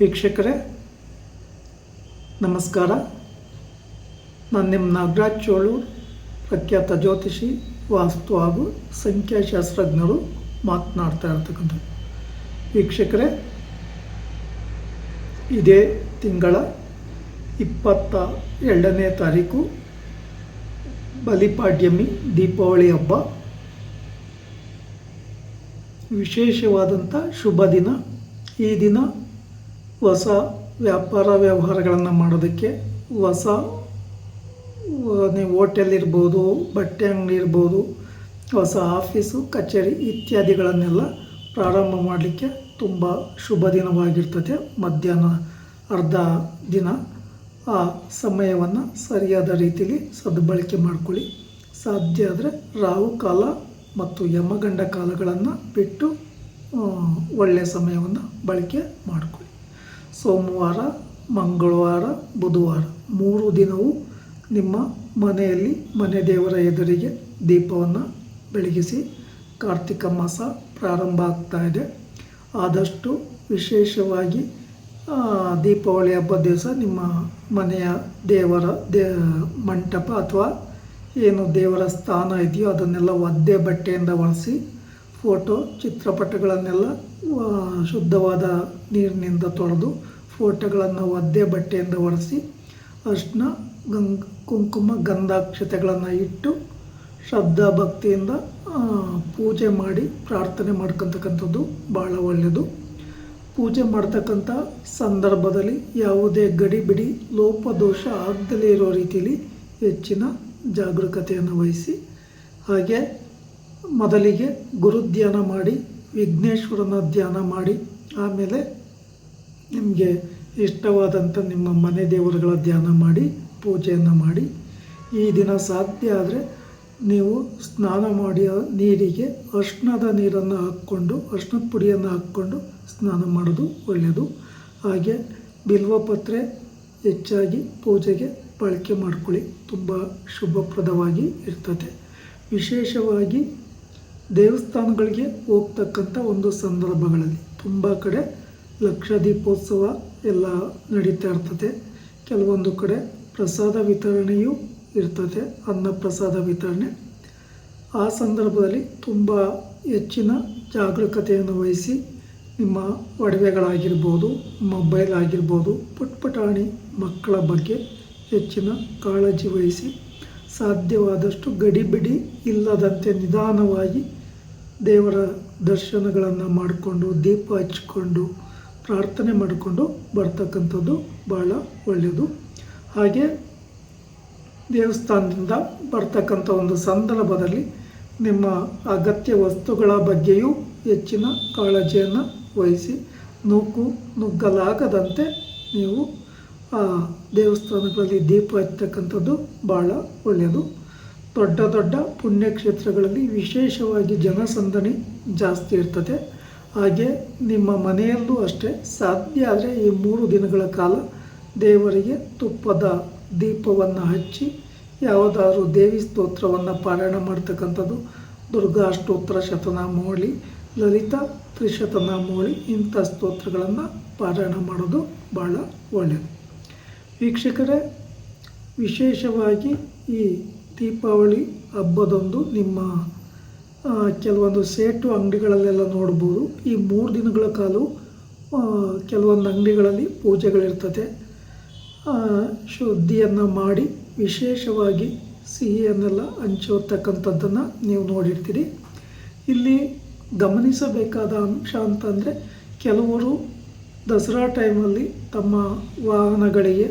ವೀಕ್ಷಕರೇ, ನಮಸ್ಕಾರ. ನಾನು ನಿಮ್ಮ ನಾಗರಾಜ್ ಚೋಳು, ಪ್ರಖ್ಯಾತ ಜ್ಯೋತಿಷಿ, ವಾಸ್ತು ಹಾಗೂ ಸಂಖ್ಯಾಶಾಸ್ತ್ರಜ್ಞರು ಮಾತನಾಡ್ತಾ ಇರ್ತಕ್ಕಂಥದ್ದು. ವೀಕ್ಷಕರೇ, ಇದೇ ತಿಂಗಳ ಇಪ್ಪತ್ತ ಎರಡನೇ ತಾರೀಕು, ಬಲಿಪಾಡ್ಯಮಿ ದೀಪಾವಳಿ ಹಬ್ಬ. ವಿಶೇಷವಾದಂಥ ಶುಭ ದಿನ. ಈ ದಿನ ಹೊಸ ವ್ಯಾಪಾರ ವ್ಯವಹಾರಗಳನ್ನು ಮಾಡೋದಕ್ಕೆ ಹೊಸ ನೀವು ಹೋಟೆಲ್ ಇರ್ಬೋದು, ಬಟ್ಟೆ ಅಂಗಡಿ ಇರ್ಬೋದು, ಹೊಸ ಆಫೀಸು, ಕಚೇರಿ ಇತ್ಯಾದಿಗಳನ್ನೆಲ್ಲ ಪ್ರಾರಂಭ ಮಾಡಲಿಕ್ಕೆ ತುಂಬ ಶುಭ ದಿನವಾಗಿರ್ತದೆ. ಮಧ್ಯಾಹ್ನ ಅರ್ಧ ದಿನ ಆ ಸಮಯವನ್ನು ಸರಿಯಾದ ರೀತಿಯಲ್ಲಿ ಸದ್ಬಳಕೆ ಮಾಡ್ಕೊಳ್ಳಿ. ಸಾಧ್ಯ ಆದರೆ ರಾಹು ಕಾಲ ಮತ್ತು ಯಮಗಂಡ ಕಾಲಗಳನ್ನು ಬಿಟ್ಟು ಒಳ್ಳೆಯ ಸಮಯವನ್ನು ಬಳಕೆ ಮಾಡಿಕೊಳ್ಳಿ. ಸೋಮವಾರ, ಮಂಗಳವಾರ, ಬುಧವಾರ ಮೂರು ದಿನವೂ ನಿಮ್ಮ ಮನೆಯಲ್ಲಿ ಮನೆ ದೇವರ ಎದುರಿಗೆ ದೀಪವನ್ನು ಬೆಳಗಿಸಿ ಕಾರ್ತಿಕ ಮಾಸ ಪ್ರಾರಂಭ ಆಗ್ತಾ ಇದೆ. ಆದಷ್ಟು ವಿಶೇಷವಾಗಿ ದೀಪಾವಳಿ ಹಬ್ಬದ ದಿವಸ ನಿಮ್ಮ ಮನೆಯ ದೇವರ ದೇ, ಮಂಟಪ ಅಥವಾ ಏನು ದೇವರ ಸ್ಥಾನ ಇದೆಯೋ ಅದನ್ನೆಲ್ಲ ಒದ್ದೆ ಬಟ್ಟೆಯಿಂದ ಒರೆಸಿ ಫೋಟೋ ಚಿತ್ರಪಟಗಳನ್ನೆಲ್ಲ ಶುದ್ಧವಾದ ನೀರಿನಿಂದ ತೊಳೆದು ಫೋಟೋಗಳನ್ನು ಒದ್ದೆ ಬಟ್ಟೆಯಿಂದ ಒರೆಸಿ ಅರ್ಶಿನ ಗಂಗ್ ಕುಂಕುಮ, ಗಂಧಾಕ್ಷತೆಗಳನ್ನು ಇಟ್ಟು ಶ್ರದ್ಧಾ ಭಕ್ತಿಯಿಂದ ಪೂಜೆ ಮಾಡಿ ಪ್ರಾರ್ಥನೆ ಮಾಡ್ಕೊತಕ್ಕಂಥದ್ದು ಭಾಳ ಒಳ್ಳೆಯದು. ಪೂಜೆ ಮಾಡ್ತಕ್ಕಂಥ ಸಂದರ್ಭದಲ್ಲಿ ಯಾವುದೇ ಗಡಿಬಿಡಿ ಲೋಪದೋಷ ಆಗದಲೇ ಇರೋ ರೀತಿಯಲ್ಲಿ ಹೆಚ್ಚಿನ ಜಾಗರೂಕತೆಯನ್ನು ವಹಿಸಿ, ಹಾಗೆ ಮೊದಲಿಗೆ ಗುರು ಧ್ಯಾನ ಮಾಡಿ, ವಿಘ್ನೇಶ್ವರನ ಧ್ಯಾನ ಮಾಡಿ, ಆಮೇಲೆ ನಿಮಗೆ ಇಷ್ಟವಾದಂಥ ನಿಮ್ಮ ಮನೆ ದೇವರುಗಳ ಧ್ಯಾನ ಮಾಡಿ, ಪೂಜೆಯನ್ನು ಮಾಡಿ. ಈ ದಿನ ಸಾಧ್ಯ ಆದರೆ ನೀವು ಸ್ನಾನ ಮಾಡಿ ನೀರಿಗೆ ಅರ್ಶನದ ನೀರನ್ನು ಹಾಕ್ಕೊಂಡು, ಅರ್ಶನದ ಪುಡಿಯನ್ನು ಹಾಕ್ಕೊಂಡು ಸ್ನಾನ ಮಾಡೋದು ಒಳ್ಳೆಯದು. ಹಾಗೆ ಬಿಲ್ವಪತ್ರೆ ಹೆಚ್ಚಾಗಿ ಪೂಜೆಗೆ ಬಳಕೆ ಮಾಡ್ಕೊಳ್ಳಿ. ತುಂಬ ಶುಭಪ್ರದವಾಗಿ ಇರ್ತದೆ. ವಿಶೇಷವಾಗಿ ದೇವಸ್ಥಾನಗಳಿಗೆ ಹೋಗ್ತಕ್ಕಂಥ ಒಂದು ಸಂದರ್ಭಗಳಲ್ಲಿ ತುಂಬ ಕಡೆ ಲಕ್ಷ ದೀಪೋತ್ಸವ ಎಲ್ಲ ನಡೀತಾ ಇರ್ತದೆ. ಕೆಲವೊಂದು ಕಡೆ ಪ್ರಸಾದ ವಿತರಣೆಯೂ ಇರ್ತದೆ, ಅನ್ನ ಪ್ರಸಾದ ವಿತರಣೆ. ಆ ಸಂದರ್ಭದಲ್ಲಿ ತುಂಬ ಹೆಚ್ಚಿನ ಜಾಗರೂಕತೆಯನ್ನು ವಹಿಸಿ ನಿಮ್ಮ ಒಡವೆಗಳಾಗಿರ್ಬೋದು, ಮೊಬೈಲ್ ಆಗಿರ್ಬೋದು, ಪುಟ್ಪುಟಾಣಿ ಮಕ್ಕಳ ಬಗ್ಗೆ ಹೆಚ್ಚಿನ ಕಾಳಜಿ ವಹಿಸಿ ಸಾಧ್ಯವಾದಷ್ಟು ಗಡಿಬಿಡಿ ಇಲ್ಲದಂತೆ ನಿಧಾನವಾಗಿ ದೇವರ ದರ್ಶನಗಳನ್ನು ಮಾಡಿಕೊಂಡು, ದೀಪ ಹಚ್ಕೊಂಡು, ಪ್ರಾರ್ಥನೆ ಮಾಡಿಕೊಂಡು ಬರ್ತಕ್ಕಂಥದ್ದು ಭಾಳ ಒಳ್ಳೆಯದು. ಹಾಗೆ ದೇವಸ್ಥಾನದಿಂದ ಬರ್ತಕ್ಕಂಥ ಒಂದು ಸಂದರ್ಭದಲ್ಲಿ ನಿಮ್ಮ ಅಗತ್ಯ ವಸ್ತುಗಳ ಬಗ್ಗೆಯೂ ಹೆಚ್ಚಿನ ಕಾಳಜಿಯನ್ನು ವಹಿಸಿ ನೂಕು ನುಗ್ಗಲಾಗದಂತೆ ನೀವು ದೇವಸ್ಥಾನಗಳಲ್ಲಿ ದೀಪ ಹಚ್ಚತಕ್ಕಂಥದ್ದು ಭಾಳ ಒಳ್ಳೆಯದು. ದೊಡ್ಡ ದೊಡ್ಡ ಪುಣ್ಯಕ್ಷೇತ್ರಗಳಲ್ಲಿ ವಿಶೇಷವಾಗಿ ಜನಸಂದಣಿ ಜಾಸ್ತಿ ಇರ್ತದೆ. ಹಾಗೆ ನಿಮ್ಮ ಮನೆಯಲ್ಲೂ ಅಷ್ಟೇ, ಸಾಧ್ಯ ಆದರೆ ಈ ಮೂರು ದಿನಗಳ ಕಾಲ ದೇವರಿಗೆ ತುಪ್ಪದ ದೀಪವನ್ನು ಹಚ್ಚಿ, ಯಾವುದಾದ್ರೂ ದೇವಿ ಸ್ತೋತ್ರವನ್ನು ಪಾರಾಯಣ ಮಾಡ್ತಕ್ಕಂಥದ್ದು, ದುರ್ಗಾ ಅಷ್ಟೋತ್ತರ ಶತನಾಮಾವಳಿ ಲಲಿತಾ ತ್ರಿಶತನಾಮಾವಳಿ ಇಂಥ ಸ್ತೋತ್ರಗಳನ್ನು ಪಾರಾಯಣ ಮಾಡೋದು ಭಾಳ ಒಳ್ಳೆಯದು ವೀಕ್ಷಕರೇ, ವಿಶೇಷವಾಗಿ ಈ ದೀಪಾವಳಿ ಹಬ್ಬದಂದು ನಿಮ್ಮ ಕೆಲವೊಂದು ಸೇಟು ಅಂಗಡಿಗಳಲ್ಲೆಲ್ಲ ನೋಡ್ಬೋದು. ಈ ಮೂರು ದಿನಗಳ ಕಾಲ ಕೆಲವೊಂದು ಅಂಗಡಿಗಳಲ್ಲಿ ಪೂಜೆಗಳಿರ್ತದೆ. ಶುದ್ಧಿಯನ್ನು ಮಾಡಿ ವಿಶೇಷವಾಗಿ ಸಿಹಿಯನ್ನೆಲ್ಲ ಹಂಚೋತಕ್ಕಂಥದ್ದನ್ನು ನೀವು ನೋಡಿರ್ತೀರಿ. ಇಲ್ಲಿ ಗಮನಿಸಬೇಕಾದ ಅಂಶ ಅಂತಂದರೆ ಕೆಲವರು ದಸರಾ ಟೈಮಲ್ಲಿ ತಮ್ಮ ವಾಹನಗಳಿಗೆ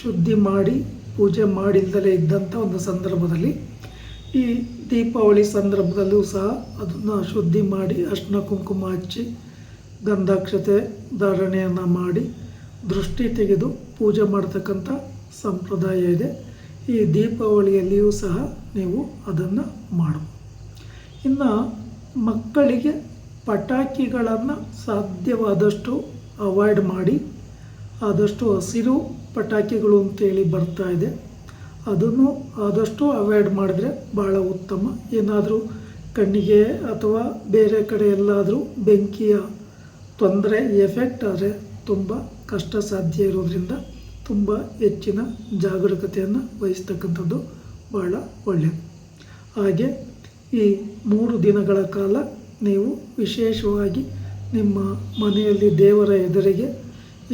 ಶುದ್ಧಿ ಮಾಡಿ ಪೂಜೆ ಮಾಡಿಲ್ದಲೇ ಇದ್ದಂಥ ಒಂದು ಸಂದರ್ಭದಲ್ಲಿ ಈ ದೀಪಾವಳಿ ಸಂದರ್ಭದಲ್ಲೂ ಸಹ ಅದನ್ನು ಶುದ್ಧಿ ಮಾಡಿ ಅರ್ಶಿನ ಕುಂಕುಮ ಹಚ್ಚಿ ಗಂಧಾಕ್ಷತೆ ಧಾರಣೆಯನ್ನು ಮಾಡಿ ದೃಷ್ಟಿ ತೆಗೆದು ಪೂಜೆ ಮಾಡ್ತಕ್ಕಂಥ ಸಂಪ್ರದಾಯ ಇದೆ. ಈ ದೀಪಾವಳಿಯಲ್ಲಿಯೂ ಸಹ ನೀವು ಅದನ್ನು ಮಾಡು ಇನ್ನು ಮಕ್ಕಳಿಗೆ ಪಟಾಕಿಗಳನ್ನು ಸಾಧ್ಯವಾದಷ್ಟು ಅವಾಯ್ಡ್ ಮಾಡಿ ಆದಷ್ಟು ಹಸಿರು ಪಟಾಕಿಗಳು ಅಂತೇಳಿ ಬರ್ತಾ ಇದೆ. ಅದನ್ನು ಆದಷ್ಟು ಅವಾಯ್ಡ್ ಮಾಡಿದ್ರೆ ಭಾಳ ಉತ್ತಮ. ಏನಾದರೂ ಕಣ್ಣಿಗೆ ಅಥವಾ ಬೇರೆ ಕಡೆ ಎಲ್ಲಾದರೂ ಬೆಂಕಿಯ ತೊಂದರೆ ಎಫೆಕ್ಟ್ ಆದರೆ ತುಂಬ ಕಷ್ಟ ಸಾಧ್ಯ ಇರೋದ್ರಿಂದ ತುಂಬ ಹೆಚ್ಚಿನ ಜಾಗರೂಕತೆಯನ್ನು ವಹಿಸ್ತಕ್ಕಂಥದ್ದು ಭಾಳ ಒಳ್ಳೆಯದು ಹಾಗೆ ಈ ಮೂರು ದಿನಗಳ ಕಾಲ ನೀವು ವಿಶೇಷವಾಗಿ ನಿಮ್ಮ ಮನೆಯಲ್ಲಿ ದೇವರ ಎದುರಿಗೆ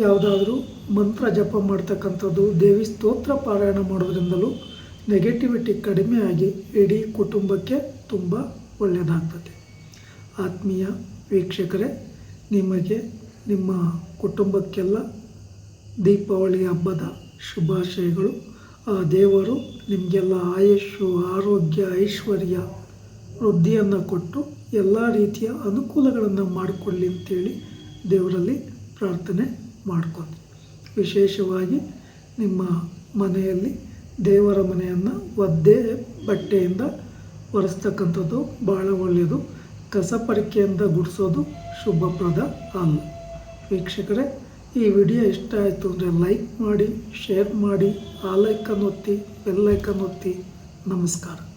ಯಾವುದಾದ್ರೂ ಮಂತ್ರ ಜಪ ಮಾಡ್ತಕ್ಕಂಥದ್ದು, ದೇವಿ ಸ್ತೋತ್ರ ಪಾರಾಯಣ ಮಾಡೋದ್ರಿಂದಲೂ ನೆಗೆಟಿವಿಟಿ ಕಡಿಮೆ ಆಗಿ ಇಡೀ ಕುಟುಂಬಕ್ಕೆ ತುಂಬ ಒಳ್ಳೆಯದಾಗ್ತದೆ ಆತ್ಮೀಯ ವೀಕ್ಷಕರೇ, ನಿಮಗೆ ನಿಮ್ಮ ಕುಟುಂಬಕ್ಕೆಲ್ಲ ದೀಪಾವಳಿ ಹಬ್ಬದ ಶುಭಾಶಯಗಳು. ಆ ದೇವರು ನಿಮಗೆಲ್ಲ ಆಯುಷ್ಯು ಆರೋಗ್ಯ, ಐಶ್ವರ್ಯ, ವೃದ್ಧಿಯನ್ನು ಕೊಟ್ಟು ಎಲ್ಲ ರೀತಿಯ ಅನುಕೂಲಗಳನ್ನು ಮಾಡಿಕೊಳ್ಳಿ ಅಂತೇಳಿ ದೇವರಲ್ಲಿ ಪ್ರಾರ್ಥನೆ ಮಾಡ್ಕೊಂಡು. ವಿಶೇಷವಾಗಿ ನಿಮ್ಮ ಮನೆಯಲ್ಲಿ ದೇವರ ಮನೆಯನ್ನು ಒದ್ದೆ ಬಟ್ಟೆಯಿಂದ ಒರೆಸ್ತಕ್ಕಂಥದ್ದು ಭಾಳ ಒಳ್ಳೆಯದು. ಕಸಪರಿಕೆಯಿಂದ ಗುಡಿಸೋದು ಶುಭಪ್ರದ ಅಲ್ಲ ವೀಕ್ಷಕರೇ, ಈ ವಿಡಿಯೋ ಇಷ್ಟ ಆಯಿತು ಅಂದರೆ ಲೈಕ್ ಮಾಡಿ, ಶೇರ್ ಮಾಡಿ, ಆ ಲೈಕನ್ನು ಒತ್ತಿ ಬೆಲ್ಲೈಕನ್ನು ಒತ್ತಿ. ನಮಸ್ಕಾರ.